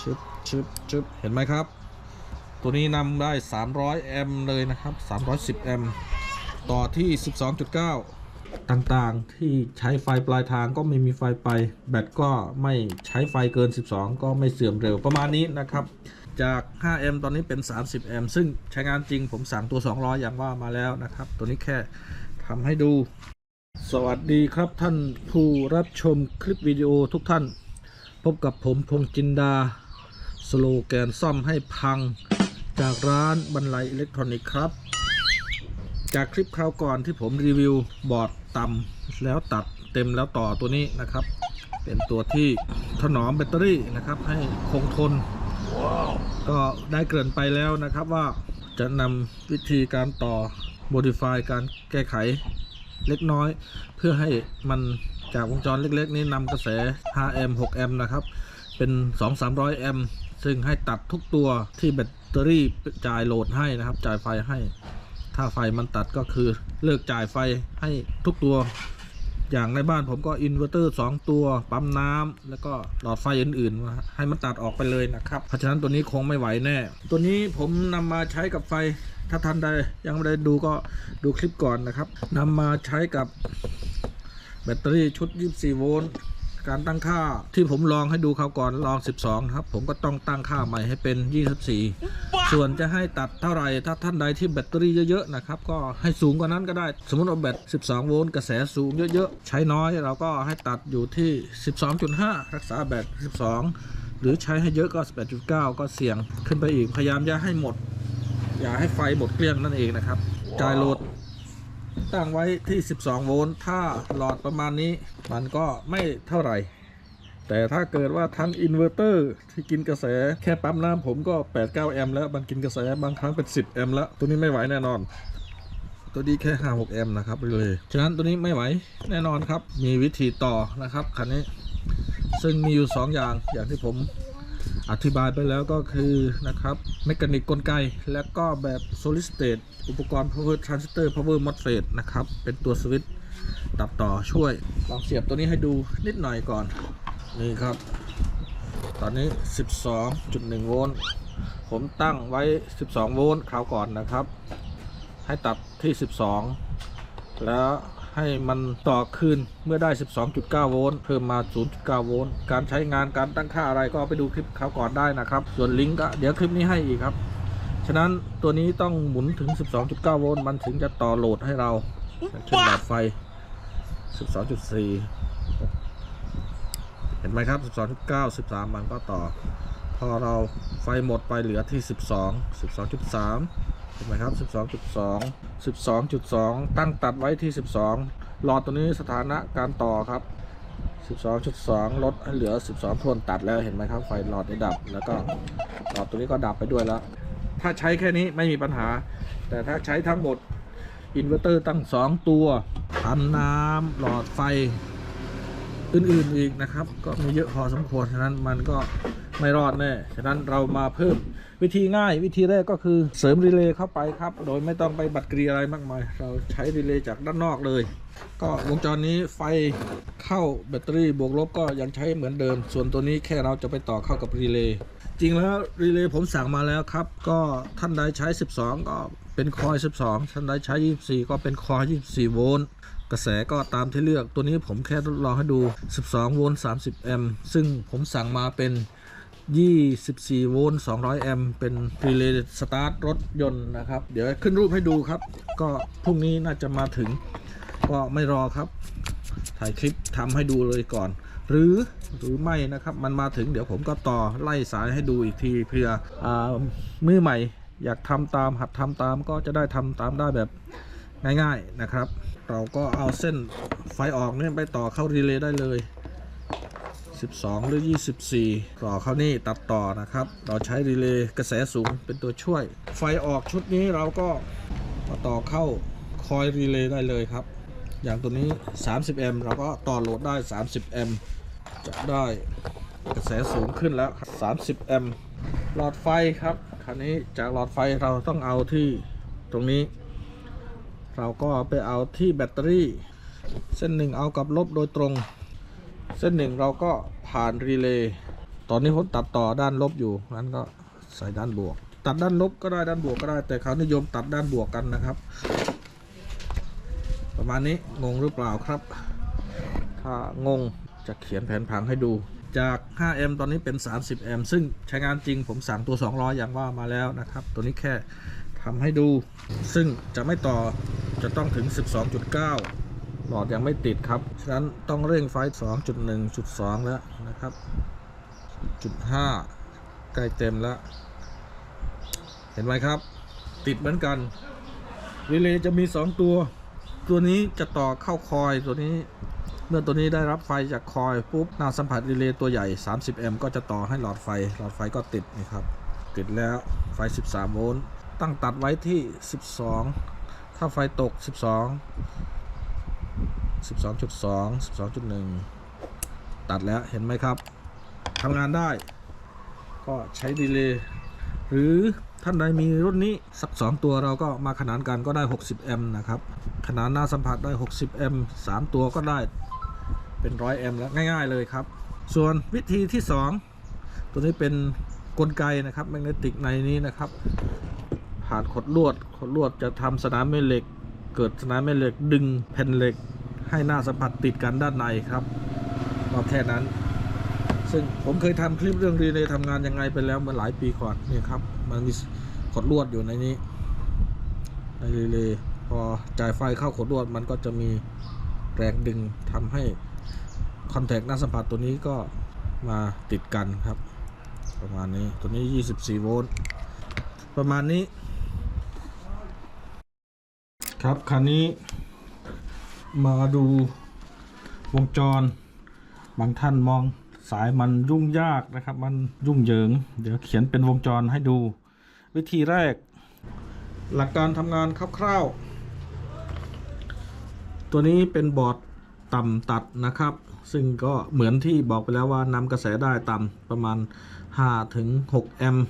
ชึบชึบชึบเห็นไหมครับ ตัวนี้นำได้ 300 แอมป์เลยนะครับ 310 แอมป์ต่อที่ 12.9 ต่างๆ ที่ใช้ไฟปลายทางก็ไม่มีไฟไป แบตก็ไม่ใช้ไฟเกิน 12 ก็ไม่เสื่อมเร็วประมาณนี้นะครับ จาก 5 แอมป์ตอนนี้เป็น 30 แอมป์ซึ่งใช้งานจริงผมสั่งตัว 200 อย่างว่ามาแล้วนะครับ ตัวนี้แค่ทำให้ดูสวัสดีครับท่านผู้รับชมคลิปวิดีโอทุกท่าน พบกับผมพงษ์จินดา สโลแกนซ่อมให้พังจากร้านบรรลัยอิเล็กทรอนิกส์ครับ จากคลิปคราวก่อนที่ผมรีวิวบอร์ดต่ำแล้วตัดเต็มแล้วต่อตัวนี้นะครับ เป็นตัวที่ถนอมแบตเตอรี่นะครับ ให้คงทนก็ได้เกริ่นไปแล้วนะครับว่าจะนำวิธีการต่อ modify การแก้ไขเล็กน้อย เพื่อให้มันจากวงจรเล็กๆ นี้นำกระแส 5 แอมป์ 6 แอมป์นะครับ เป็น 2-300 แอมป์ ซึ่งให้ตัดทุกตัวที่แบตเตอรี่จ่ายโหลดให้นะครับ จ่ายไฟให้ ถ้าไฟมันตัดก็คือเลิกจ่ายไฟให้ทุกตัว อย่างในบ้านผมก็อินเวอร์เตอร์2ตัวปั๊มน้ำแล้วก็หลอดไฟอื่นๆ ให้มันตัดออกไปเลยนะครับเพราะฉะนั้นตัวนี้คงไม่ไหวแน่ ตัวนี้ผมนำมาใช้กับไฟถ้าท่านใดยังไม่ได้ดูก็ดูคลิปก่อนนะครับนำมาใช้กับแบตเตอรี่ชุด 24 โวลต์ การตั้งค่าที่ผมลองให้ดูคราวก่อนลอง 12 ครับ ผมก็ต้องตั้งค่าใหม่ให้เป็น 24 ส่วนจะให้ตัดเท่าไหร่ถ้าท่านใดที่แบตเตอรี่เยอะๆนะครับก็ให้สูงกว่านั้นก็ได้ สมมติเอาแบต 12 โวลต์กระแสสูงเยอะๆ ใช้น้อยเราก็ให้ตัดอยู่ที่ 12.5 รักษาแบต 12 หรือใช้ให้เยอะก็ 18.9 ก็เสี่ยงขึ้นไปอีกพยายามอย่าให้หมด อย่าให้ไฟหมดเกลี้ยงนั่นเองนะครับจ่ายโหลด ตั้งไว้ที่ 12 โวลต์ถ้าหลอดประมาณนี้มันก็ไม่เท่าไหร่ แต่ถ้าเกิดว่าทั้งอินเวอร์เตอร์ที่กินกระแสแค่ปั๊มน้ำผมก็ 8-9 แอมป์แล้ว มันกินกระแสบางครั้งเป็น 10 แอมป์แล้ว ตัวนี้ไม่ไหวแน่นอน ตัวนี้แค่5-6แอมป์นะครับเลยฉะนั้นตัวนี้ไม่ไหวแน่นอนครับ มีวิธีต่อนะครับคันนี้ ซึ่งมีอยู่ 2 อย่างอย่างที่ผม อธิบายไปแล้วก็คือนะครับเมคานิกกลไก และก็แบบ solid state อุปกรณ์ power transistor power MOSFET นะครับ เป็นตัวสวิตช์ตัดต่อช่วย ลองเสียบตัวนี้ให้ดูนิดหน่อยก่อน นี่ครับ ตอนนี้ 12.1 โวลต์ผมตั้งไว้ 12 โวลต์คราวก่อนนะครับ ให้ตัดที่ 12 แล้ว ให้มันต่อคืนเมื่อได้ 12.9 โวลต์เพิ่มมา 0.9 โวลต์การใช้งานการตั้งค่าอะไรก็ไปดูคลิปคราก่อนได้นะครับ ส่วนลิงก์ก็เดี๋ยวคลิปนี้ให้อีกครับ ฉะนั้นตัวนี้ต้องหมุนถึง 12.9 โวลต์มันถึงจะต่อโหลดให้เราเช่นหลอดไฟ 12.4 เห็นไหมครับ 12.9 13 มันก็ต่อ พอเราไฟหมดไปเหลือที่ 12 12.3 เห็นไหมครับ 12.2 12.2 ตั้งตัดไว้ที่ 12หลอดตัวนี้สถานะการต่อครับ 12.2 ลดให้เหลือ 12 ทวนตัดแล้วเห็นไหมครับ ไฟหลอดได้ดับ แล้วก็หลอดตัวนี้ก็ดับไปด้วยแล้ว ถ้าใช้แค่นี้ไม่มีปัญหา แต่ถ้าใช้ทั้งหมดอินเวอร์เตอร์ตั้ง 2 ตัวพันน้ำหลอดไฟอื่นๆอีกนะครับ ก็มีเยอะพอสมควร ฉะนั้นมันก็ไม่รอดแน่ ฉะนั้นเรามาเพิ่ม วิธีง่ายวิธีแรกก็คือเสริมรีเลย์เข้าไปครับ โดยไม่ต้องไปบัตรกรีอะไรมากมาย เราใช้รีเลย์จากด้านนอกเลย ก็วงจรนี้ไฟเข้าแบตเตอรี่บวกลบก็ยังใช้เหมือนเดิม ส่วนตัวนี้แค่เราจะไปต่อเข้ากับรีเลย์จริงแล้วรีเลย์ผมสั่งมาแล้วครับ ก็ท่านใดใช้ 12 ก็เป็นคอย 12 ท่านใดใช้ 24 ก็เป็นคอย 24 โวลต์กระแสก็ตามที่เลือกตัวนี้ผมแค่ทดลองให้ดู 12 โวลต์ 30 แอมป์ซึ่งผมสั่งมาเป็น 24 โวลต์ 200 แอมป์เป็นรีเลย์สตาร์ทรถยนต์นะครับ เดี๋ยวขึ้นรูปให้ดูครับ ก็พรุ่งนี้น่าจะมาถึง ก็ไม่รอครับ ถ่ายคลิปทำให้ดูเลยก่อน หรือหรือไม่นะครับ มันมาถึงเดี๋ยวผมก็ต่อไล่สายให้ดูอีกทีเพื่ออมือใหม่ อยากทำตามหัดทำตามก็จะได้ทำตามได้แบบง่าย ๆนะครับ เราก็เอาเส้นไฟออกเนี่ยไปต่อเข้ารีเลย์ได้เลย 12 หรือ 24 ต่อเข้านี่ตัดต่อนะครับ เราใช้รีเลย์กระแสสูงเป็นตัวช่วย ไฟออกชุดนี้เราก็มาต่อเข้าคอยรีเลย์ได้เลยครับ อย่างตัวนี้ 30 แอมป์เราก็ต่อโหลดได้ 30 แอมป์จะได้กระแสสูงขึ้นแล้ว 30 แอมป์หลอดไฟครับคราวนี้จากหลอดไฟเราต้องเอาที่ตรงนี้ เราก็ไปเอาที่แบตเตอรี่ เส้นหนึ่งเอากับลบโดยตรง เส้นหนึ่งเราก็ผ่านรีเลย์ตอนนี้ผมตัดต่อด้านลบอยู่นั้นก็ใส่ด้านบวก ตัดด้านลบก็ได้ด้านบวกก็ได้ แต่เขานิยมตัดด้านบวกกันนะครับ ประมาณนี้งงหรือเปล่าครับ ถ้างงจะเขียนแผนผังให้ดู จาก 5M ตอนนี้เป็น 30M ซึ่งใช้งานจริงผมสั่งตัว 200 อย่างว่ามาแล้วนะครับ ตัวนี้แค่ทำให้ดู ซึ่งจะไม่ต่อจะต้องถึง 12.9 หลอดยังไม่ติดครับ ฉะนั้นต้องเร่งไฟ 2.1.2 แล้วนะครับจุด5ใกล้เต็มแล้ว เห็นไหมครับ ติดเหมือนกันรีเลย์จะมี 2 ตัว ตัวนี้จะต่อเข้าคอยตัวนี้ เมื่อตัวนี้ได้รับไฟจากคอยปุ๊บหน้าสัมผัสรีเลย์ตัวใหญ่ 30 m ก็จะต่อให้หลอดไฟ หลอดไฟก็ติดนี่ครับ ติดแล้วไฟ 13 โวลต์ตั้งตัดไว้ที่ 12 ถ้าไฟตก 12 12.2 12.1 ตัดแล้วเห็นไหมครับทำงานได้ ก็ใช้ดีเลย์หรือท่านใดมีรุ่นนี้สัก 2 ตัวเราก็มาขนานกันก็ได้ 60 แอมป์นะครับ ขนานหน้าสัมผัสได้ 60 แอมป์3ตัวก็ได้เป็น 100 แอมป์แล้วง่าย ๆเลยครับ ส่วนวิธีที่ 2 ตัวนี้เป็นกลไกนะครับแมกเนติกในนี้นะครับผ่านขดลวดขดลวดจะทำสนามแม่เหล็ก เกิดสนามแม่เหล็กดึงแผ่นเหล็ก ให้หน้าสัมผัสติดกันด้านในครับก็แค่นั้น ซึ่งผมเคยทำคลิปเรื่องรีเลย์ทำงานยังไงไปแล้วเมื่อหลายปีก่อนนี่ครับ มันมีขดลวดอยู่ในนี้ ในรีเลย์พอจ่ายไฟเข้าขดลวดมันก็จะมีแรงดึงทำให้คอนแทคหน้าสัมผัสตัวนี้ก็มาติดกันครับ ประมาณนี้ตัวนี้ 24 โวลต์ประมาณนี้ ครับคันนี้ มาดูวงจร บางท่านมองสายมันยุ่งยากนะครับ มันยุ่งเหยิง เดี๋ยวเขียนเป็นวงจรให้ดู วิธีแรก หลักการทำงานคร่าวๆ ตัวนี้เป็นบอร์ดต่ำตัดนะครับ ซึ่งก็เหมือนที่บอกไปแล้วว่านำกระแสได้ต่ำประมาณ 5-6 แอมป์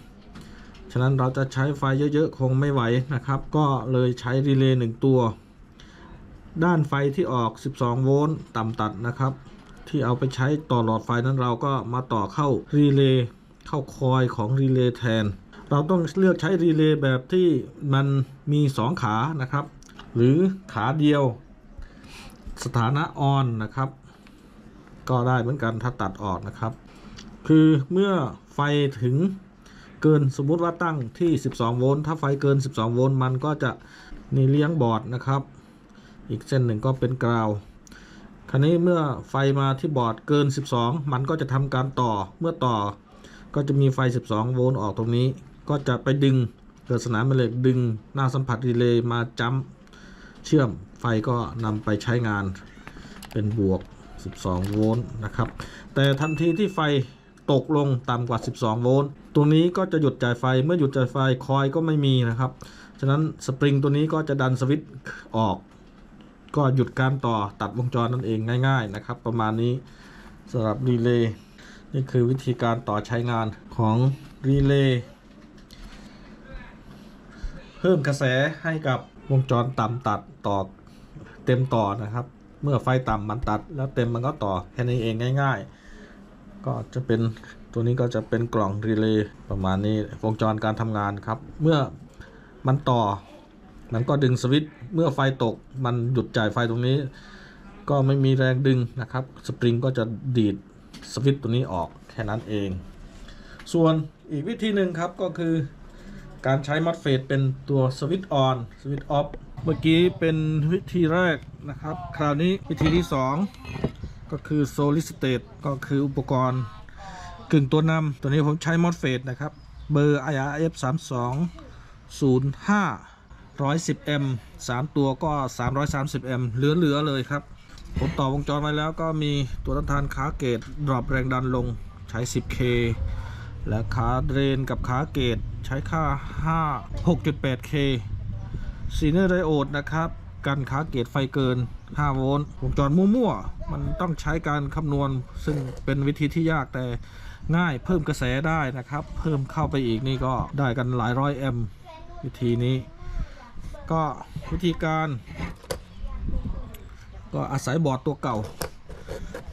ฉะนั้นเราจะใช้ไฟเยอะๆ คงไม่ไหวนะครับ ก็เลยใช้รีเลย์หนึ่งตัว ด้านไฟที่ออก 12 โวลต์ต่ำตัดนะครับ ที่เอาไปใช้ต่อหลอดไฟนั้นเราก็มาต่อเข้ารีเลย์เข้าคอยของรีเลย์แทน เราต้องเลือกใช้รีเลย์แบบที่มันมี 2 ขานะครับ หรือขาเดียว สถานะออนนะครับ ก็ได้เหมือนกันถ้าตัดออกนะครับ คือเมื่อไฟถึงเกินสมมุติว่าตั้งที่ 12 โวลต์ถ้าไฟเกิน 12 โวลต์มันก็จะนี่เลี้ยงบอร์ดนะครับ อีกเส้นหนึ่งก็เป็นกราวคราวนี้เมื่อไฟมาที่บอร์ดเกิน 12 มันก็จะทำการต่อเมื่อต่อก็จะมีไฟ 12 โวลต์ออกตรงนี้ ก็จะไปดึงเกิดสนามแม่เหล็กดึงหน้าสัมผัสรีเลย์มาจัมป์เชื่อมไฟก็นำไปใช้งานเป็นบวก 12 โวลต์นะครับ แต่ทันทีที่ไฟตกลงต่ำกว่า 12 โวลต์ตรงนี้ก็จะหยุดจ่ายไฟเมื่อหยุดจ่ายไฟคอยก็ไม่มีนะครับ ฉะนั้นสปริงตัวนี้ก็จะดันสวิตช์ออก ก็หยุดการต่อตัดวงจรนั่นเองง่าย ๆ นะครับ ประมาณนี้สำหรับรีเลย์นี่คือวิธีการต่อใช้งานของรีเลย์เพิ่มกระแสให้กับวงจรต่ำตัดต่อเต็มต่อนะครับ เมื่อไฟต่ำมันตัด แล้วเต็มมันก็ต่อแค่นี้เองง่าย ๆ ก็จะเป็นตัวนี้ก็จะเป็นกล่องรีเลย์ประมาณนี้วงจรการทำงานครับ เมื่อมันต่อมันก็ดึงสวิตช์ เมื่อไฟตกมันหยุดจ่ายไฟตรงนี้ ก็ไม่มีแรงดึงนะครับ สปริงก็จะดีดสวิตตัวนี้ออกแค่นั้นเอง ส่วนอีกวิธีหนึ่งครับก็คือ การใช้มัดเฟดเป็นตัวสวิตออนสวิตออฟเมื่อกี้เป็นวิธีแรกนะครับ คราวนี้วิธีที่ 2 ก็คือ solid state ก็คืออุปกรณ์กึ่งตัวนำตัวนี้ผมใช้มอสเฟดนะครับ เบอร์ IRF 32 05 110M 3 ตัวก็ 330M เหลือๆเลยครับ ผมต่อวงจรไว้แล้วก็มีตัวต้านทานขาเกตดรอปแรงดันลงใช้ 10K และขาเดรนกับขาเกตใช้ค่า 5 6.8K ซีเนอร์ไดโอดนะครับกันขาเกตไฟเกิน 5 โวลต์วงจรมั่วๆ มันต้องใช้การคำนวณ ซึ่งเป็นวิธีที่ยากแต่ง่ายเพิ่มกระแสได้นะครับ เพิ่มเข้าไปอีกนี่ก็ได้กันหลายร้อยแอมป์วิธีนี้ ก็วิธีการ ก็อาศัยบอร์ดตัวเก่า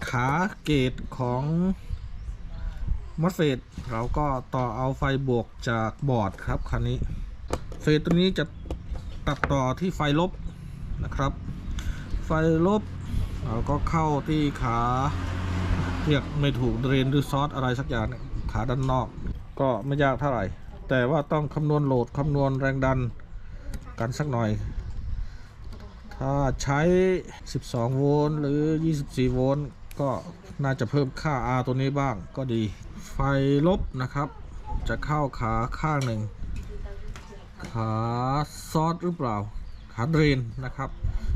ขาเกตของมอสเฟตเราก็ต่อเอาไฟบวกจากบอร์ดครับคันนี้ เฟสตัวนี้จะตัดต่อที่ไฟลบนะครับ ไฟลบเราก็เข้าที่ขาเรียกไม่ถูกเดรนหรือซอสอะไรสักอย่างขาด้านนอก ก็ไม่ยากเท่าไหร่ แต่ว่าต้องคำนวณโหลดคำนวณแรงดัน กันสักหน่อย ถ้าใช้ 12 โวลต์หรือ 24 โวลต์ก็น่าจะเพิ่มค่า R ตัวนี้บ้างก็ดี ไฟลบนะครับ จะเข้าขาข้างหนึ่ง ขาซอสหรือเปล่า ขาเดรนนะครับ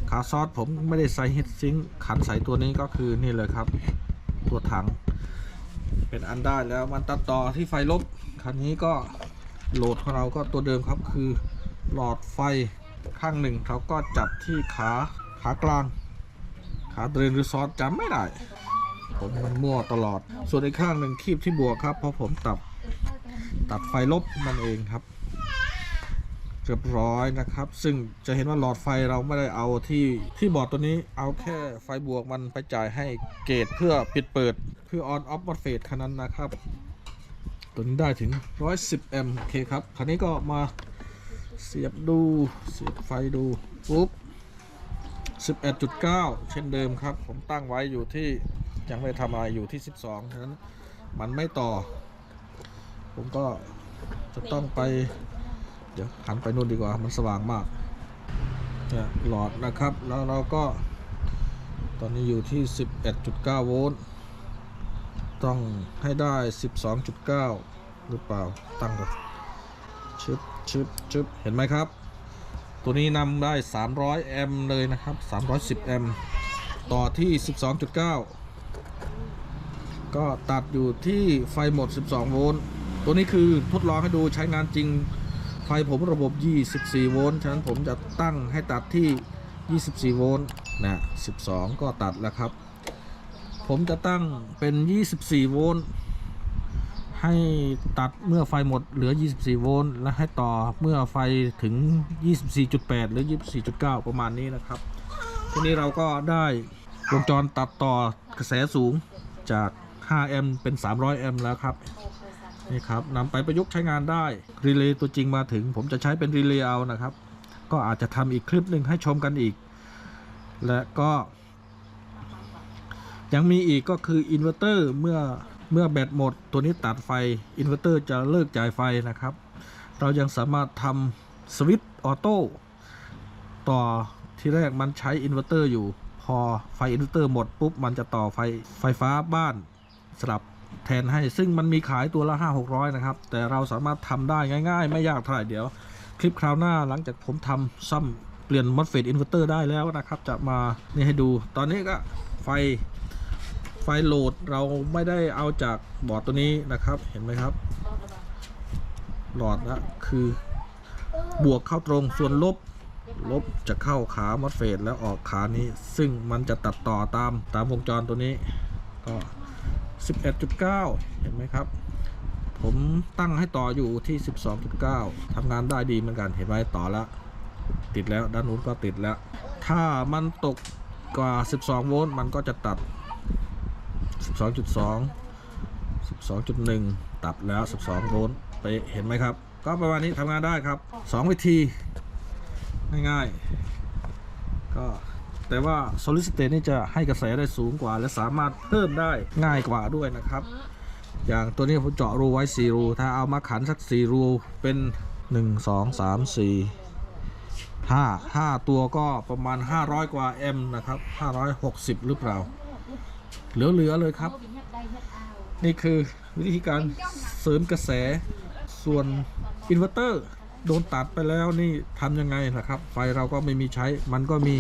ขาซอสผมไม่ได้ใส่ฮิตซิงขันใส่ตัวนี้ก็คือนี่เลยครับ ตัวถัง เป็นอันได้แล้วมันตัดต่อที่ไฟลบคันนี้ก็โหลดของเราก็ตัวเดิมครับคือ หลอดไฟข้างหนึ่งเราก็จับที่ขาขากลาง ขาเดรนหรือซอสจำไม่ได้ ผมมันมั่วตลอด ส่วนอีกข้างหนึ่งคีบที่บวกครับ เพราะผมตัดตัดไฟลบนั่นเองครับเรียบร้อยนะครับ ซึ่งจะเห็นว่าหลอดไฟเราไม่ได้เอาที่ที่บอร์ดตัวนี้เอาแค่ไฟบวกมันไปจ่ายให้เกตเพื่อปิดเปิดเพื่อ on off mod fade คันนั้นนะครับ ตัวนี้ได้ถึง 110 แอมป์โอเคครับคันนี้ก็มา เสียบดูเสียบไฟดูปุ๊บ11.9 เช่นเดิมครับ ผมตั้งไว้อยู่ที่ยังไม่ทำอะไรอยู่ที่ 12ฉะนั้นมันไม่ต่อ ผมก็จะต้องไป เดี๋ยวหันไปนู่นดีกว่ามันสว่างมากเนี่ยหลอดนะครับ แล้วเราก็ ตอนนี้อยู่ที่ 11.9 โวลต์ต้องให้ได้ 12.9 หรือเปล่าตั้งก่อนชึบ ชึบชึบเห็นไหมครับ ตัวนี้นำได้ 300 แอมป์เลยนะครับ 310 แอมป์ต่อที่ 12.9 ก็ตัดอยู่ที่ไฟหมด 12 โวลต์ตัวนี้คือทดลองให้ดูใช้งานจริง ไฟผมระบบ 24 โวลต์ฉะนั้นผมจะตั้งให้ตัดที่ 24 โวลต์นะ12 ก็ตัดแล้วครับ ผมจะตั้งเป็น 24 โวลต์ ให้ตัดเมื่อไฟหมดเหลือ 24 โวลต์และให้ต่อเมื่อไฟถึง 24.8 หรือ 24.9 ประมาณนี้นะครับ ทีนี้เราก็ได้วงจรตัดต่อกระแสสูงจาก 5 แอมป์เป็น 300 แอมป์แล้วครับนี่ครับนำไปประยุกต์ใช้งานได้ รีเลย์ตัวจริงมาถึง ผมจะใช้เป็นรีเลย์เอานะครับ ก็อาจจะทำอีกคลิปหนึ่งให้ชมกันอีก และก็ ยังมีอีกก็คืออินเวอร์เตอร์เมื่อ เมื่อแบตหมดตัวนี้ตัดไฟ อินเวอร์เตอร์จะเลิกจ่ายไฟนะครับ เรายังสามารถทำสวิตช์ออโต้ต่อที่แรกมันใช้อินเวอร์เตอร์อยู่ พอไฟอินเวอร์เตอร์หมดปุ๊บ มันจะต่อไฟไฟฟ้าบ้านสลับแทนให้ซึ่งมันมีขายตัวละ 5 600 นะครับ แต่เราสามารถทำได้ง่าย ๆ ไม่ยากเท่าไหร่เดี๋ยว คลิปคราวหน้าหลังจากผมทำซ่อมเปลี่ยนมอสเฟตอินเวอร์เตอร์ได้แล้วนะครับ จะมานี่ให้ดูตอนนี้ก็ไฟ ไฟโหลดเราไม่ได้เอาจากบอร์ดตัวนี้นะครับ เห็นไหมครับ หลอดนะคือบวกเข้าตรงส่วนลบ ลบจะเข้าขามอสเฟตแล้วออกขานี้ ซึ่งมันจะตัดต่อตามตามวงจรตัวนี้ ก็ 11.9 เห็นไหมครับ ผมตั้งให้ต่ออยู่ที่ 12.9ทำงานได้ดีเหมือนกันเห็นไหมต่อแล้ว ติดแล้วด้านนู้นก็ติดแล้ว ถ้ามันตกกว่า 12 โวลต์มันก็จะตัด 12.2 12.1 ตัดแล้ว 12โวลต์ไปเห็นไหมครับ ก็ประมาณนี้ทำงานได้ครับ 2 วิธี ง่ายๆ ก็แต่ว่า solid state นี่จะให้กระแสได้สูงกว่า และสามารถเพิ่มได้ง่ายกว่าด้วยนะครับ อย่างตัวนี้ผมเจาะรูไว้ 4 รู ถ้าเอามาขันสัก 4 รูเป็น 1 2 3 4 5 5 ตัวก็ประมาณ 500 กว่าแอมนะครับ 560 หรือเปล่า เหลือๆเลยครับ นี่คือวิธีการเสริมกระแสส่วนอินเวอร์เตอร์โดนตัดไปแล้วนี่ทำยังไงนะครับ ไฟเราก็ไม่มีใช้มันก็มี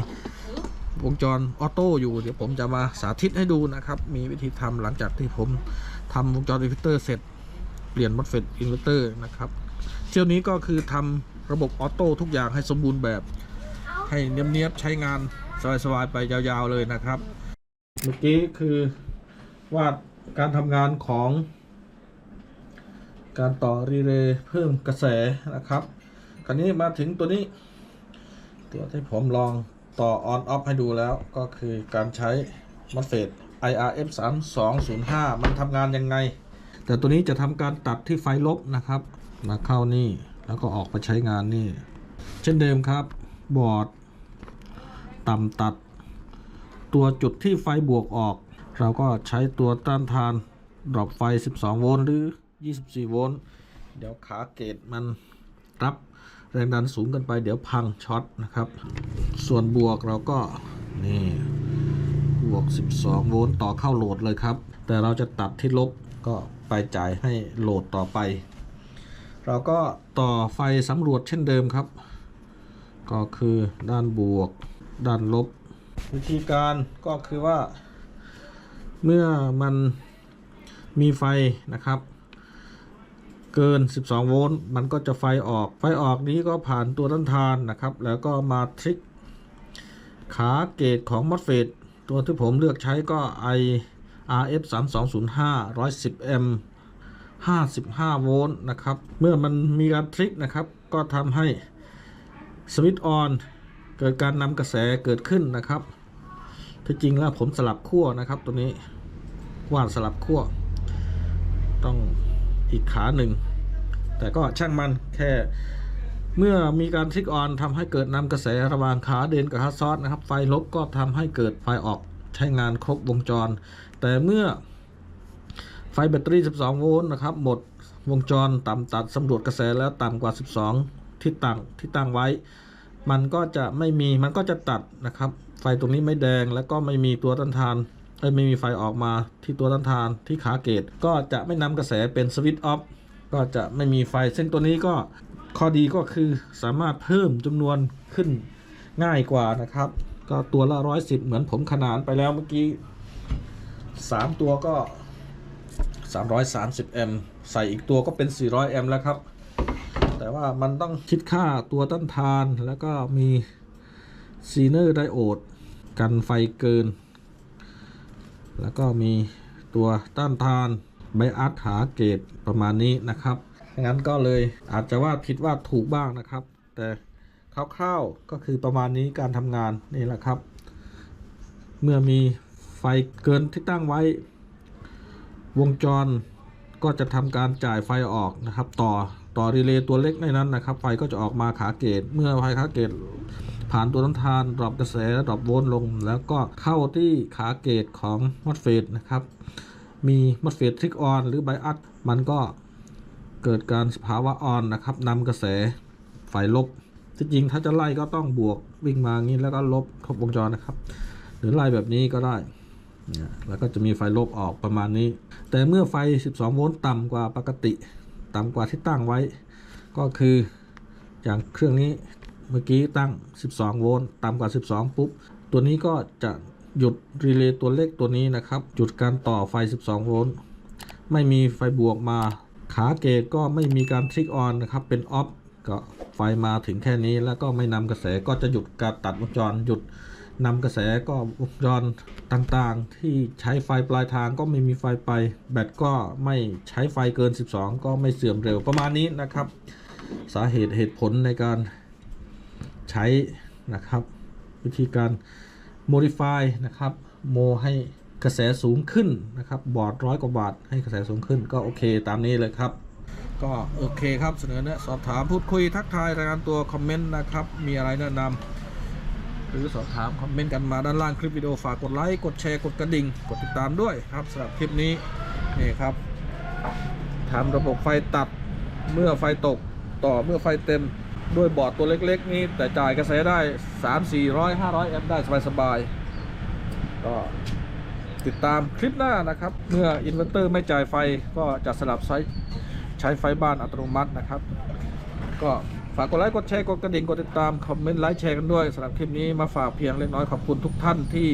วงจรออโต้อยู่เดี๋ยวผมจะมาสาธิตให้ดูนะครับ มีวิธีทำหลังจากที่ผมทำวงจรอินเวอร์เตอร์เสร็จเปลี่ยนมอสเฟตอินเวอร์เตอร์นะครับเที่ยวนี้ก็คือทำระบบออโต้ทุกอย่างให้สมบูรณ์แบบ ให้เนียบๆใช้งานสบายๆไปยาวๆเลยนะครับ เมื่อกี้คือวาดการทำงานของ การต่อรีเลย์เพิ่มกระแสนะครับ คราวนี้มาถึงตัวนี้ ตัวที่ผมลองต่อ on off ให้ดูแล้วก็คือการใช้ MOSFET IRF 3 2 0 5มันทำงานยังไง แต่ตัวนี้จะทำการตัดที่ไฟลบนะครับ มาเข้านี่แล้วก็ออกไปใช้งานนี่ เช่นเดิมครับ บอร์ดต่ำตัด ตัวจุดที่ไฟบวกออก เราก็ใช้ตัวต้านทานดรอปไฟ 12 โวลต์หรือ 24 โวลต์เดี๋ยวขาเกตมันรับแรงดันสูงเกันไปเดี๋ยวพังช็อตนะครับ ส่วนบวกเราก็นี่บวก 12 โวลต์ต่อเข้าโหลดเลยครับ แต่เราจะตัดที่ลบก็ไปจ่ายให้โหลดต่อไป เราก็ต่อไฟสำรวจเช่นเดิมครับ ก็คือด้านบวก ด้านลบ วิธีการก็คือว่า เมื่อมันมีไฟนะครับ เกิน 12 โวลต์มันก็จะไฟออกไฟออกนี้ก็ผ่านตัวต้นทานนะครับ แล้วก็มาทริกขาเกตของ MOSFET ตัวที่ผมเลือกใช้ก็ i RF 3 2 0 5 110 m 55 โวลต์นะครับ เมื่อมันมีการทริกนะครับ ก็ทำให้สวิตช์ออน เกิดการนำกระแสเกิดขึ้นนะครับที่จริงแล้วผมสลับขั้วนะครับ ตัวนี้ว่านสลับขั้วต้องอีกขาหนึ่ง แต่ก็ช่างมันแค่เมื่อมีการทริกออนทำให้เกิดนำกระแสระหว่างขาเดินกับขาซอสนะครับ ไฟลบก็ทำให้เกิดไฟออกใช้งานครบวงจร แต่เมื่อไฟแบตเตอรี่ 12 โวลต์นะครับ หมดวงจรต่ำตัดสำรวจกระแสแล้วต่ำกว่า 12 ที่ตั้งที่ตั้งไว้ มันก็จะไม่มีมันก็จะตัดนะครับ ไฟตรงนี้ไม่แดงแล้วก็ไม่มีตัวต้านทานเอ้ยไม่มีไฟออกมาที่ตัวต้านทานที่ขาเกต ก็จะไม่นำกระแสเป็นสวิตช์ออฟก็จะไม่มีไฟซึ่งตัวนี้ก็ข้อดีก็คือสามารถเพิ่มจำนวนขึ้นง่ายกว่านะครับ ก็ตัวละร้อยสิบเหมือนผมขนานไปแล้วเมื่อกี้สามตัวก็330แอมป์ใส่อีกตัวก็เป็น400แอมป์แล้วครับ แต่ว่ามันต้องคิดค่าตัวต้านทาน แล้วก็มีซีเนอร์ไดโอดกันไฟเกิน แล้วก็มีตัวต้านทานไบอัสหาเกตประมาณนี้นะครับ งั้นก็เลยอาจจะว่าผิดว่าถูกบ้างนะครับ แต่คร่าวๆก็คือประมาณนี้การทำงานนี่แหละครับ เมื่อมีไฟเกินที่ตั้งไว้ วงจรก็จะทำการจ่ายไฟออกนะครับต่อ ต่อรีเลย์ตัวเล็กในนั้นนะครับ ไฟก็จะออกมาขาเกต เมื่อไฟขาเกตผ่านตัวต้นทานดรอปกระแสดรอปโวลต์ลง แล้วก็เข้าที่ขาเกตของมอสเฟตนะครับ มีมอสเฟตทริกออนหรือไบอัสมันก็เกิดการสภาวะออนนะครับนำกระแสไฟลบที่จริงถ้าจะไล่ก็ต้องบวกวิ่งมางี้แล้วก็ลบครบวงจรนะครับ หรือไล่แบบนี้ก็ได้แล้วก็จะมีไฟลบออกประมาณนี้ แต่เมื่อไฟ 12 โวลต์ต่ำกว่าปกติ ต่ำกว่าที่ตั้งไว้ ก็คืออย่างเครื่องนี้เมื่อกี้ตั้ง 12 โวลต์ต่ำกว่า 12 ปุ๊บ ตัวนี้ก็จะหยุดรีเลย์ตัวเลขตัวนี้นะครับ หยุดการต่อไฟ 12 โวลต์ไม่มีไฟบวกมา ขาเกตก็ไม่มีการทริกออนนะครับ เป็นออฟก็ไฟมาถึงแค่นี้แล้วก็ไม่นำกระแสก็จะหยุดการตัดวงจรหยุด นำกระแสก็วงจรต่างๆ ที่ใช้ไฟปลายทางก็ไม่มีไฟไป แบตก็ไม่ใช้ไฟเกิน 12 ก็ไม่เสื่อมเร็วประมาณนี้นะครับ สาเหตุเหตุผลในการใช้นะครับ วิธีการ modify นะครับโมให้กระแสสูงขึ้นนะครับ บอร์ดร้อยกว่าบาทให้กระแสสูงขึ้นก็โอเคตามนี้เลยครับ ก็โอเคครับเสนอแนะสอบถามพูดคุยทักทายรายงานตัวคอมเมนต์นะครับ มีอะไรแนะนำ หรือสอบถามคอมเมนต์กันมาด้านล่างคลิปวิดีโอฝากกดไลค์กดแชร์กดกระดิ่ง กดติดตามด้วยครับสำหรับคลิปนี้นี่ครับทำระบบไฟตัดเมื่อไฟตกต่อเมื่อไฟเต็มด้วยบอร์ดตัวเล็กๆ นี้แต่จ่ายกระแสได้ 3 400 500 แอมป์ได้สบายๆก็ติดตามคลิปหน้านะครับ เมื่ออินเวอร์เตอร์ไม่จ่ายไฟก็จะสลับใช้ใช้ไฟบ้านอัตโนมัตินะครับ ก็ ฝากกดไลค์กดแชร์กดกระดิ่งกดติดตามคอมเมนต์ไลค์แชร์กันด้วยสำหรับคลิปนี้มาฝากเพียงเล็กน้อยขอบคุณทุกท่านที่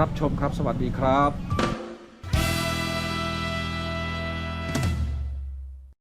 รับชมครับ สวัสดีครับ